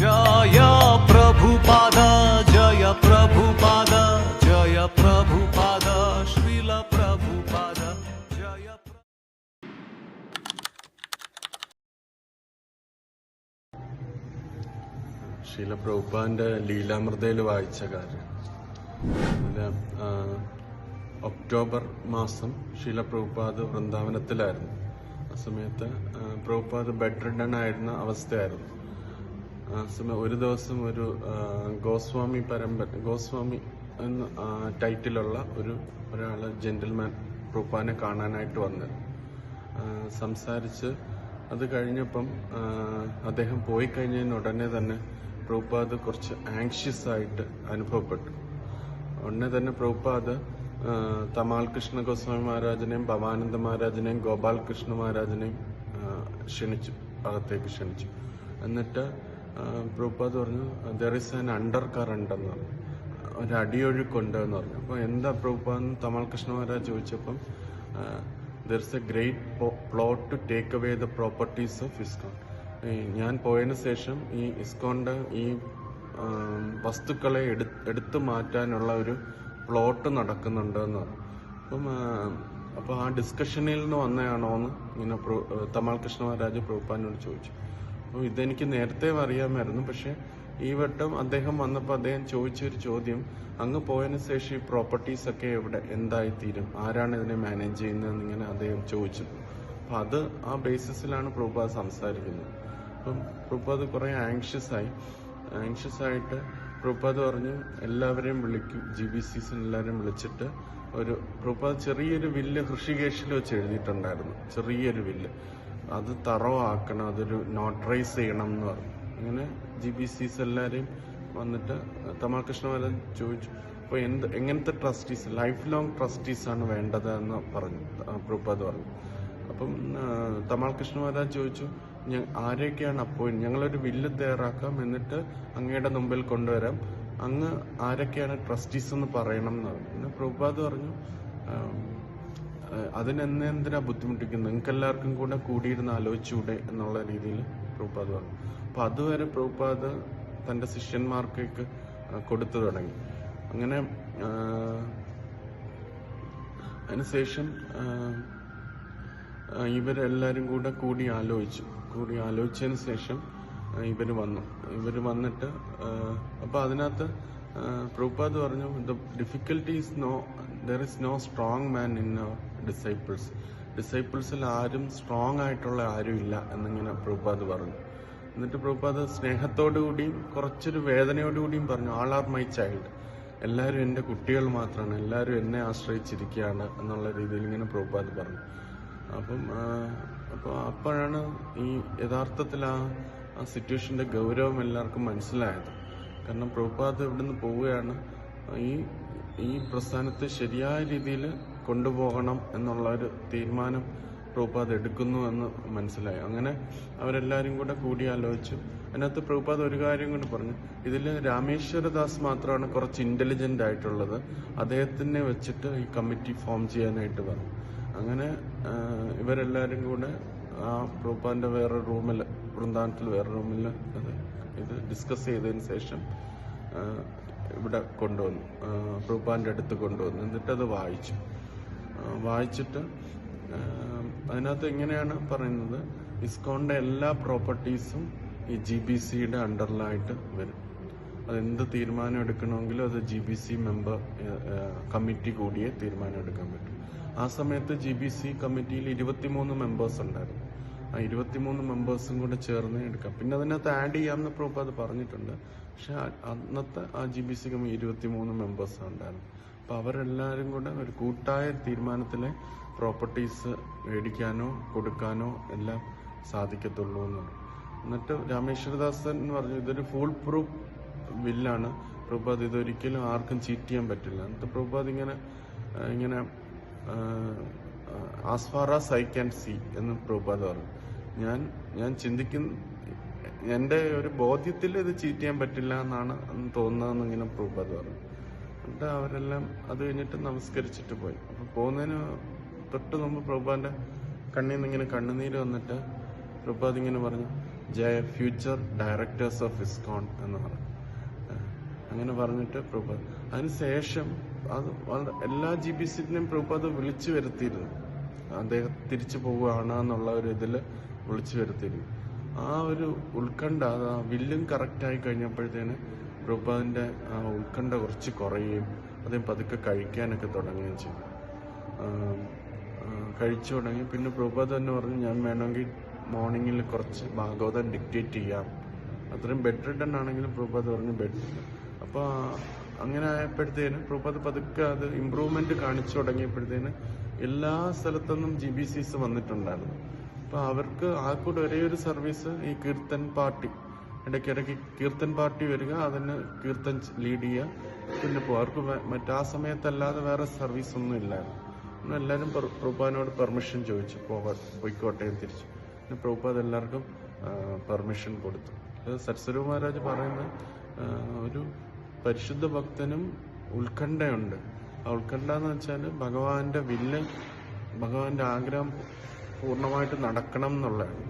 ജയ ജയ ജയ ശ്രീല പ്രഭുപാദ ജയ ശീല പ്രഭുപാദിന്റെ ലീലാമൃതയിൽ വായിച്ച കാര്യം. ഒക്ടോബർ മാസം ശീല പ്രഭുപാദ് വൃന്ദാവനത്തിലായിരുന്നു. ആ സമയത്ത് പ്രഭുപാദ് ബെഡ് ആയിരുന്ന അവസ്ഥയായിരുന്നു. ഒരു ദിവസം ഒരു ഗോസ്വാമി പരമ്പര ഗോസ്വാമി എന്ന ടൈറ്റിലുള്ള ഒരു ഒരാൾ ജെന്റിൽമാൻ റൂപ്പാനെ കാണാനായിട്ട് വന്നത് ആ, സംസാരിച്ച് അത് കഴിഞ്ഞപ്പം അദ്ദേഹം പോയി കഴിഞ്ഞതിന് ഉടനെ തന്നെ പ്രൂപ്പാദ് കുറച്ച് ആങ്ഷ്യസ് ആയിട്ട് അനുഭവപ്പെട്ടു. ഉടനെ തന്നെ പ്രൂപ്പാദ് തമാൽ കൃഷ്ണ ഗോസ്വാമി മഹാരാജനെയും ഭവാനന്ദ മഹാരാജനെയും ഗോപാൽ കൃഷ്ണ മഹാരാജനെയും ക്ഷണിച്ചു അകത്തേക്ക് ക്ഷണിച്ചു. എന്നിട്ട് പ്രഭുപാദ് പറഞ്ഞു there is an undercurrent എന്ന് പറഞ്ഞു. ഒരു അടിയൊഴുക്കുണ്ട് എന്ന് പറഞ്ഞു. അപ്പോൾ എന്താ പ്രഭുപാദ് തമാൽ കൃഷ്ണ മഹാരാജ് ചോദിച്ചപ്പം there is a great plot to take away the properties of ISKCON ഞാൻ പോയതിന് ശേഷം ഈ ഇസ്കോണിന്റെ ഈ വസ്തുക്കളെ എടു എടുത്തു മാറ്റാനുള്ള ഒരു പ്ലോട്ട് നടക്കുന്നുണ്ട് എന്ന് പറഞ്ഞു. അപ്പം അപ്പോൾ ആ ഡിസ്കഷനിൽ നിന്ന് വന്നതാണോ എന്ന് ഇങ്ങനെ തമാൽ കൃഷ്ണ മഹാരാജ് പ്രഭുപ്പാനോട് ചോദിച്ചു. അപ്പോൾ ഇതെനിക്ക് നേരത്തെ അറിയാമായിരുന്നു. പക്ഷെ ഈ വട്ടം അദ്ദേഹം വന്നപ്പോൾ അദ്ദേഹം ചോദിച്ചൊരു ചോദ്യം. അങ്ങ് പോയതിന് ശേഷം ഈ പ്രോപ്പർട്ടീസ് ഒക്കെ എവിടെ? എന്തായി തീരും ആരാണ് ഇതിനെ മാനേജ് ചെയ്യുന്നതെന്ന് ഇങ്ങനെ അദ്ദേഹം ചോദിച്ചു. അപ്പം അത് ആ ബേസിസിലാണ് പ്രഭുപാദ് സംസാരിക്കുന്നത്. അപ്പം പ്രഭുപാദ് കുറെ ആങ്ഷ്യസ് ആയി. ആങ്ഷ്യസ് ആയിട്ട് പ്രഭുപാദ് പറഞ്ഞു എല്ലാവരെയും വിളിക്കും. ജി ബി സിസിൽ എല്ലാവരെയും വിളിച്ചിട്ട് ഒരു പ്രഭുപാദ് ചെറിയൊരു വില്ല് ഹൃഷികേശിൽ വെച്ച് എഴുതിയിട്ടുണ്ടായിരുന്നു. ചെറിയൊരു വില്ല്. അത് തറവാക്കണം അതൊരു നോട്ടറൈസ് ചെയ്യണം എന്ന് പറഞ്ഞു. അങ്ങനെ ജി ബി സിസ് എല്ലാവരെയും വന്നിട്ട് തമാകൃഷ്ണ കൃഷ്ണമാരൻ ചോദിച്ചു അപ്പോൾ എന്ത് എങ്ങനത്തെ ട്രസ്റ്റീസ് ലൈഫ് ലോങ് ട്രസ്റ്റീസ് ആണ് വേണ്ടത് എന്ന് പറഞ്ഞു പ്രൂപ്പത് പറഞ്ഞു. അപ്പം തമാൽ കൃഷ്ണ മഹാരാജ് ചോദിച്ചു ഞാൻ ആരെയൊക്കെയാണ് അപ്പോയിന്റ് ഞങ്ങളൊരു വില്ല് തയ്യാറാക്കാം എന്നിട്ട് അങ്ങയുടെ മുമ്പിൽ കൊണ്ടുവരാം. അങ്ങ് ആരൊക്കെയാണ് ട്രസ്റ്റീസ് എന്ന് പറയണം എന്ന് പറഞ്ഞു. പിന്നെ പ്രഭുപാദ് പറഞ്ഞു എന്തിനാ ബുദ്ധിമുട്ടിക്കുന്നത്? നിങ്ങൾക്ക് എല്ലാവർക്കും കൂടെ കൂടിയിരുന്ന് ആലോചിച്ചൂടെ എന്നുള്ള രീതിയിൽ പ്രഭുപാദ് പറഞ്ഞു. അപ്പൊ അതുവരെ പ്രഭുപാദ് തന്റെ ശിഷ്യന്മാർക്കൊക്കെ കൊടുത്തു തുടങ്ങി. അങ്ങനെ അതിനുശേഷം ഇവരെല്ലാരും കൂടെ കൂടി ആലോചിച്ചു. കൂടി ആലോചിച്ചതിന് ശേഷം ഇവർ വന്നു. ഇവർ വന്നിട്ട് അപ്പോൾ അപ്പൊ അതിനകത്ത് പ്രഭുപാദ് പറഞ്ഞു the difficulty is no there is no strong man in disciples ഡിസൈപ്പിൾസിൽ ആരും സ്ട്രോങ് ആയിട്ടുള്ള ആരും ഇല്ല എന്നിങ്ങനെ പ്രഭുപാദ് പറഞ്ഞു. എന്നിട്ട് പ്രഭുപാദ് സ്നേഹത്തോടു കൂടിയും കുറച്ചൊരു വേദനയോടു കൂടിയും പറഞ്ഞു ആൾ ആർ മൈ ചൈൽഡ് എല്ലാവരും എന്റെ കുട്ടികൾ മാത്രമാണ് എല്ലാവരും എന്നെ ആശ്രയിച്ചിരിക്കുകയാണ് എന്നുള്ള രീതിയിൽ ഇങ്ങനെ പ്രഭുപാദ് പറഞ്ഞു. അപ്പം അപ്പോൾ അപ്പോഴാണ് ഈ യഥാർത്ഥത്തിൽ ആ ആ സിറ്റുവേഷന്റെ ഗൗരവം എല്ലാവർക്കും മനസ്സിലായത്. കാരണം പ്രഭുപാദ് ഇവിടുന്ന് പോവുകയാണ്. ഈ ഈ പ്രസ്ഥാനത്തെ ശരിയായ രീതിയിൽ കൊണ്ടുപോകണം എന്നുള്ള ഒരു തീരുമാനം പ്രഭുപാദ് എടുക്കുന്നു എന്ന് മനസ്സിലായി. അങ്ങനെ അവരെല്ലാവരും കൂടെ കൂടിയാലോചിച്ചു അതിനകത്ത് പ്രഭുപാദ് ഒരു കാര്യം കൂടി പറഞ്ഞു. ഇതിൽ രാമേശ്വരദാസ് മാത്രമാണ് കുറച്ച് ഇന്റലിജന്റ് ആയിട്ടുള്ളത്. അദ്ദേഹത്തിനെ വെച്ചിട്ട് ഈ കമ്മിറ്റി ഫോം ചെയ്യാനായിട്ട് പറഞ്ഞു. അങ്ങനെ ഇവരെല്ലാവരും കൂടെ ആ പ്രഭുപാദിന്റെ വേറെ റൂമിൽ വൃന്ദാവനത്തിൽ വേറെ റൂമിൽ ഇത് ഡിസ്കസ് ചെയ്തതിന് ശേഷം ഇവിടെ കൊണ്ടുവന്നു. പ്രൂപ്പാന്റെ അടുത്ത് കൊണ്ടുവന്നു. എന്നിട്ടത് വായിച്ചു. വായിച്ചിട്ട് അതിനകത്ത് എങ്ങനെയാണ് പറയുന്നത്. ഇസ്കോണിന്റെ എല്ലാ പ്രോപ്പർട്ടീസും ഈ ജി ബി സിയുടെ അണ്ടറിലായിട്ട് വരും. അതെന്ത് തീരുമാനം എടുക്കണമെങ്കിലും അത് G B C member committee കൂടിയേ തീരുമാനം എടുക്കാൻ പറ്റും. ആ സമയത്ത് ജി ബി സി കമ്മിറ്റിയിൽ ഇരുപത്തിമൂന്ന് മെമ്പേഴ്സ് ഉണ്ടായിരുന്നു. ആ ഇരുപത്തിമൂന്ന് മെമ്പേഴ്സും കൂടെ ചേർന്ന് എടുക്കാം. പിന്നെ അതിനകത്ത് ആഡ് ചെയ്യാമെന്ന് പ്രൂഫ് അത് പറഞ്ഞിട്ടുണ്ട്. പക്ഷെ അന്നത്തെ ആ ജി ബി സി കമ്മി ഇരുപത്തിമൂന്ന് മെമ്പേഴ്സ് ഉണ്ടായിരുന്നു. അപ്പൊ അവരെല്ലാവരും കൂടെ ഒരു കൂട്ടായ തീരുമാനത്തിലെ പ്രോപ്പർട്ടീസ് മേടിക്കാനോ കൊടുക്കാനോ എല്ലാം സാധിക്കത്തുള്ളൂ എന്ന് എന്നിട്ട് രാമേശ്വരദാസൻ എന്ന് പറഞ്ഞു ഇതൊരു ഫുൾ പ്രൂഫ് ബില്ലാണ് പ്രഭുപാദ് ഇതൊരിക്കലും ആർക്കും ചീറ്റ് ചെയ്യാൻ പറ്റില്ല. എന്നിട്ട് പ്രഭുപാദ് ഇങ്ങനെ ഇങ്ങനെ as far as I can see എന്ന് പ്രഭുപാദ് പറഞ്ഞു. ഞാൻ ഞാൻ ചിന്തിക്കുന്ന എന്റെ ഒരു ബോധ്യത്തിൽ ഇത് ചീറ്റ് ചെയ്യാൻ പറ്റില്ല എന്നാണ് തോന്നുന്നതെന്ന് ഇങ്ങനെ പ്രഭുപാദ് പറഞ്ഞു. എന്നിട്ട് അവരെല്ലാം അത് കഴിഞ്ഞിട്ട് നമസ്കരിച്ചിട്ട് പോയി. അപ്പോൾ പോകുന്നതിന് തൊട്ട് മുമ്പ് പ്രഭുപാന്റെ കണ്ണിൽ നിന്ന് ഇങ്ങനെ കണ്ണുനീര് വന്നിട്ട് പ്രഭുപാദ് ഇങ്ങനെ പറഞ്ഞു ജയ ഫ്യൂച്ചർ ഡയറക്ടേഴ്സ് ഓഫ് ഇസ്കോൺ എന്ന് പറഞ്ഞു. അങ്ങനെ പറഞ്ഞിട്ട് പ്രഭുപാദ് അതിനുശേഷം അത് എല്ലാ ജി ബി സിറ്റിനെയും പ്രഭുപാദ് വിളിച്ചു വരുത്തിയിരുന്നു. അദ്ദേഹം തിരിച്ചു പോവുകയാണ് എന്നുള്ള ഒരു ഇതിൽ വിളിച്ചു വരുത്തിയിരുന്നു. ആ ഒരു ഉത്കണ്ഠ അത് ആ വില്ലും കറക്റ്റായി കഴിഞ്ഞപ്പോഴത്തേന് പ്രഭുപാദിന്റെ ആ ഉത്കണ്ഠ കുറച്ച് കുറയുകയും അദ്ദേഹം പതുക്കെ കഴിക്കാനൊക്കെ തുടങ്ങുകയും ചെയ്തു. കഴിച്ചു തുടങ്ങി. പിന്നെ പ്രഭുപാദ് തന്നെ പറഞ്ഞു ഞാൻ വേണമെങ്കിൽ മോർണിംഗിൽ കുറച്ച് ഭാഗവതം ഡിക്റ്റേറ്റ് ചെയ്യാം. അത്രയും ബെഡ് റിട്ടൺ ആണെങ്കിലും പ്രഭുപാദ് പറഞ്ഞു ബെഡ് അപ്പോൾ അങ്ങനെ ആയപ്പോഴത്തേന് പ്രഭുപാദ് പതുക്കെ അത് ഇമ്പ്രൂവ്മെന്റ് കാണിച്ചു തുടങ്ങിയപ്പോഴത്തേന് എല്ലാ സ്ഥലത്തുനിന്നും ജി ബി സിസ് വന്നിട്ടുണ്ടായിരുന്നു. അപ്പൊ അവർക്ക് ആ കൂടെ ഒരേ ഒരു സർവീസ് ഈ കീർത്തൻ പാർട്ടി. ഇടയ്ക്കിടയ്ക്ക് കീർത്തൻ പാർട്ടി വരിക അതിന് കീർത്തൻ ലീഡ് ചെയ്യുക പിന്നെ പോകും അവർക്ക് മറ്റാ സമയത്തല്ലാതെ വേറെ സർവീസ് ഒന്നും ഇല്ലായിരുന്നു. എല്ലാവരും പ്ര- പ്രഭുപാദിനോട് പെർമിഷൻ ചോദിച്ചു പോകാൻ പോയിക്കോട്ടെ തിരിച്ചു. പിന്നെ പ്രഭുപാദ് എല്ലാവർക്കും പെർമിഷൻ കൊടുത്തു. അത് സത്സരു മഹാരാജ് പറയുന്ന ഒരു പരിശുദ്ധ ഭക്തനും ഉത്കണ്ഠയുണ്ട്. ആ ഉത്കണ്ഠ എന്ന് വെച്ചാൽ ഭഗവാന്റെ വില്ല് ഭഗവാന്റെ ആഗ്രഹം പൂർണമായിട്ട് നടക്കണം എന്നുള്ളതാണ്.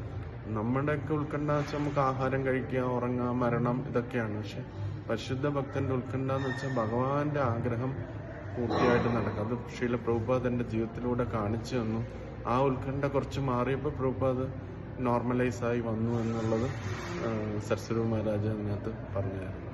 നമ്മുടെയൊക്കെ ഉത്കണ്ഠ വെച്ചാൽ നമുക്ക് ആഹാരം കഴിക്കുക ഉറങ്ങുക മരണം ഇതൊക്കെയാണ്. പക്ഷെ പരിശുദ്ധ ഭക്തന്റെ ഉത്കണ്ഠ എന്ന് വെച്ചാൽ ഭഗവാന്റെ ആഗ്രഹം പൂർത്തിയായിട്ട് നടക്കുക. അത് ശ്രീല പ്രഭുപാദ് എന്റെ ജീവിതത്തിലൂടെ കാണിച്ചു തന്നു. ആ ഉത്കണ്ഠ കുറച്ച് മാറിയപ്പോൾ പ്രഭുപാദ് നോർമലൈസ് ആയി വന്നു എന്നുള്ളത് സരസ്വരൂ മഹാരാജ് അതിനകത്ത് പറഞ്ഞായിരുന്നു.